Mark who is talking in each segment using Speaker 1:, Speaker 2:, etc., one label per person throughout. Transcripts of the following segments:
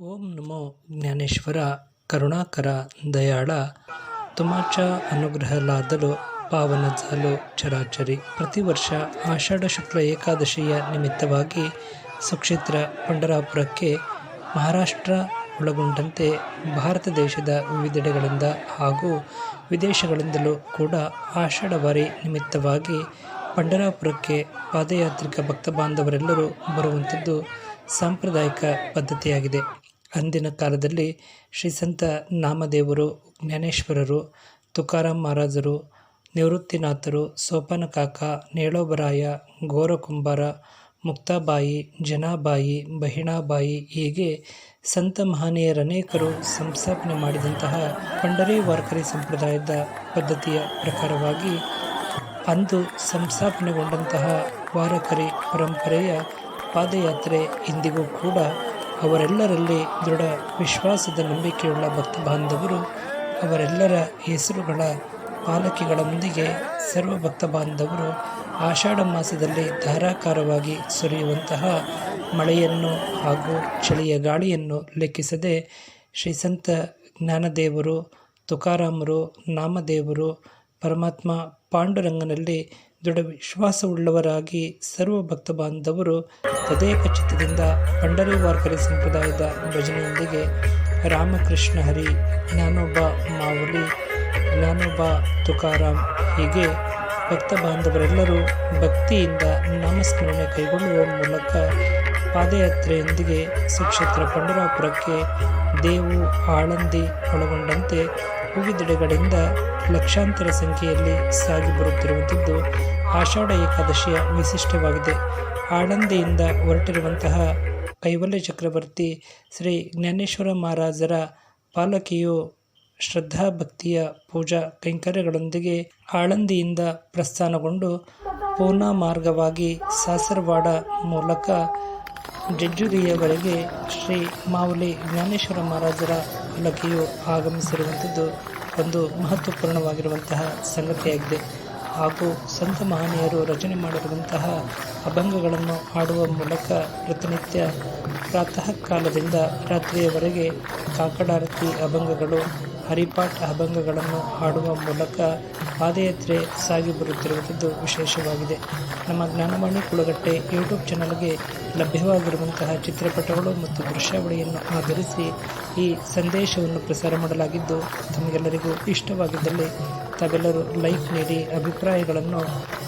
Speaker 1: ಓಂ ನಮೋ ಜ್ಞಾನೇಶ್ವರ, ಕರುಣಾಕರ, ದಯಾಳ, ತುಮಾಚ ಅನುಗ್ರಹಲಾದಲು, ಪಾವನ ಜಾಲು, ಚರಾಚರಿ. ಪ್ರತಿ ವರ್ಷ ಆಷಾಢ ಶುಕ್ಲ ಏಕಾದಶಿಯ ನಿಮಿತ್ತವಾಗಿ ಸುಕ್ಷೇತ್ರ ಪಂಡರಾಪುರಕ್ಕೆ ಮಹಾರಾಷ್ಟ್ರ ಒಳಗೊಂಡಂತೆ ಭಾರತ ದೇಶದ ವಿವಿಧೆಡೆಗಳಿಂದ ಹಾಗೂ ವಿದೇಶಗಳಿಂದಲೂ ಕೂಡ ಆಷಾಢವಾರಿ ನಿಮಿತ್ತವಾಗಿ ಪಂಡರಾಪುರಕ್ಕೆ ಪಾದಯಾತ್ರಿಕ ಭಕ್ತ ಬಾಂಧವರೆಲ್ಲರೂ ಬರುವಂಥದ್ದು ಸಾಂಪ್ರದಾಯಿಕ ಪದ್ಧತಿಯಾಗಿದೆ. ಅಂದಿನ ಕಾಲದಲ್ಲಿ ಶ್ರೀ ಸಂತ ನಾಮದೇವರು, ಜ್ಞಾನೇಶ್ವರರು ತುಕಾರಾಮ್ ಮಹಾರಾಜರು, ನಿವೃತ್ತಿನಾಥರು ಸೋಪಾನಕಾಕ ನೇಳೋಬರಾಯ ಗೋರಕುಂಬಾರ ಮುಕ್ತಾಬಾಯಿ, ಜನಾಬಾಯಿ, ಬಹಿಣಾಬಾಯಿ ಹೀಗೆ ಸಂತ ಮಹನೀಯರನೇಕರು ಸಂಸ್ಥಾಪನೆ ಮಾಡಿದಂತಹ ಪಂಡರಿ ವಾರ್ಕರಿ ಸಂಪ್ರದಾಯದ ಪದ್ಧತಿಯ ಪ್ರಕಾರವಾಗಿ ಅಂದು ಸಂಸ್ಥಾಪನೆಗೊಂಡಂತಹ ವಾರಕರಿ ಪರಂಪರೆಯ ಪಾದಯಾತ್ರೆ ಇಂದಿಗೂ ಕೂಡ ಅವರೆಲ್ಲರಲ್ಲಿ ದೃಢ ವಿಶ್ವಾಸದ ನಂಬಿಕೆಯುಳ್ಳ ಭಕ್ತ ಬಾಂಧವರು ಅವರೆಲ್ಲರ ಹೆಸರುಗಳ ಪಾಲಕಿಗಳೊಂದಿಗೆ ಸರ್ವ ಭಕ್ತ ಬಾಂಧವರು ಆಷಾಢ ಮಾಸದಲ್ಲಿ ಧಾರಾಕಾರವಾಗಿ ಸುರಿಯುವಂತಹ ಮಳೆಯನ್ನು ಹಾಗೂ ಚಳಿಯ ಗಾಳಿಯನ್ನು ಲೆಕ್ಕಿಸದೆ ಶ್ರೀ ಸಂತ ಜ್ಞಾನದೇವರು, ತುಕಾರಾಮರು, ನಾಮದೇವರು, ಪರಮಾತ್ಮ ಪಾಂಡುರಂಗನಲ್ಲಿ ದೃಢ ವಿಶ್ವಾಸವುಳ್ಳವರಾಗಿ ಸರ್ವ ಭಕ್ತ ಬಾಂಧವರು ತದೇಕ ಚಿತ್ತದಿಂದ ಪಂಡರಿ ವಾರ್ಕರಿ ಸಂಪ್ರದಾಯದ ಭಜನೆಯೊಂದಿಗೆ ರಾಮಕೃಷ್ಣ ಹರಿ, ಜ್ಞಾನೋಬ ಮಾವುಲಿ, ಜ್ಞಾನೋಬ ತುಕಾರಾಮ್ ಹೀಗೆ ಭಕ್ತ ಬಾಂಧವರೆಲ್ಲರೂ ಭಕ್ತಿಯಿಂದ ನಾಮಸ್ಮರಣೆ ಕೈಗೊಳ್ಳುವ ಮೂಲಕ ಪಾದಯಾತ್ರೆಯೊಂದಿಗೆ ಸುಕ್ಷೇತ್ರ ಪಂಡರಾಪುರಕ್ಕೆ ದೇವು ಆಳಂದಿ ಒಳಗೊಂಡಂತೆ ವಿವಿಧೆಡೆಗಳಿಂದ ಲಕ್ಷಾಂತರ ಸಂಖ್ಯೆಯಲ್ಲಿ ಸಾಗಿ ಬರುತ್ತಿರುವಂಥದ್ದು ಆಷಾಢ ಏಕಾದಶಿಯ ವಿಶಿಷ್ಟವಾಗಿದೆ. ಆಳಂದಿಯಿಂದ ಹೊರಟಿರುವಂತಹ ಕೈವಲ್ಯ ಚಕ್ರವರ್ತಿ ಶ್ರೀ ಜ್ಞಾನೇಶ್ವರ ಮಹಾರಾಜರ ಪಾಲಕಿಯು ಶ್ರದ್ಧಾ ಭಕ್ತಿಯ ಪೂಜಾ ಕೈಂಕರ್ಯಗಳೊಂದಿಗೆ ಆಳಂದಿಯಿಂದ ಪ್ರಸ್ಥಾನಗೊಂಡು ಪೂನಾ ಮಾರ್ಗವಾಗಿ ಸಾಸರವಾಡ ಮೂಲಕ ಜಜ್ಜುರಿಯವರೆಗೆ ಶ್ರೀ ಮಾವುಲಿ ಜ್ಞಾನೇಶ್ವರ ಮಹಾರಾಜರ ಪಾಲಕಿಯು ಆಗಮಿಸಿರುವಂಥದ್ದು ಒಂದು ಮಹತ್ವಪೂರ್ಣವಾಗಿರುವಂತಹ ಸಂಗತಿಯಾಗಿದೆ. ಹಾಗೂ ಸಂತ ಮಹನೀಯರು ರಚನೆ ಮಾಡಿರುವಂತಹ ಅಭಂಗಗಳನ್ನು ಹಾಡುವ ಮೂಲಕ ಪ್ರತಿನಿತ್ಯ ಪ್ರಾತಃ ಕಾಲದಿಂದ ರಾತ್ರಿಯವರೆಗೆ ಕಾಕಡಾರತಿ ಅಭಂಗಗಳು ಹರಿಪಾಠ ಅಭಂಗಗಳನ್ನು ಹಾಡುವ ಮೂಲಕ ಪಾದಯಾತ್ರೆ ಸಾಗಿ ಬರುತ್ತಿರುವಂಥದ್ದು ವಿಶೇಷವಾಗಿದೆ. ನಮ್ಮ ಜ್ಞಾನವಾಣಿ ಕುಳಗಟ್ಟೆ ಯೂಟ್ಯೂಬ್ ಚಾನಲ್ಗೆ ಲಭ್ಯವಾಗಿರುವಂತಹ ಚಿತ್ರಪಟಗಳು ಮತ್ತು ದೃಶ್ಯಾವಳಿಯನ್ನು ಆಧರಿಸಿ ಈ ಸಂದೇಶವನ್ನು ಪ್ರಸಾರ ಮಾಡಲಾಗಿದ್ದು, ತಮಗೆಲ್ಲರಿಗೂ ಇಷ್ಟವಾಗಿದ್ದಲ್ಲಿ ತಾವೆಲ್ಲರೂ ಲೈಕ್ ನೀಡಿ, ಅಭಿಪ್ರಾಯಗಳನ್ನು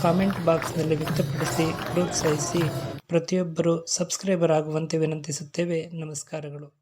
Speaker 1: ಕಾಮೆಂಟ್ ಬಾಕ್ಸ್ನಲ್ಲಿ ವ್ಯಕ್ತಪಡಿಸಿ, ಪ್ರೋತ್ಸಾಹಿಸಿ, ಪ್ರತಿಯೊಬ್ಬರೂ ಸಬ್ಸ್ಕ್ರೈಬರ್ ಆಗುವಂತೆ ವಿನಂತಿಸುತ್ತೇವೆ. ನಮಸ್ಕಾರಗಳು.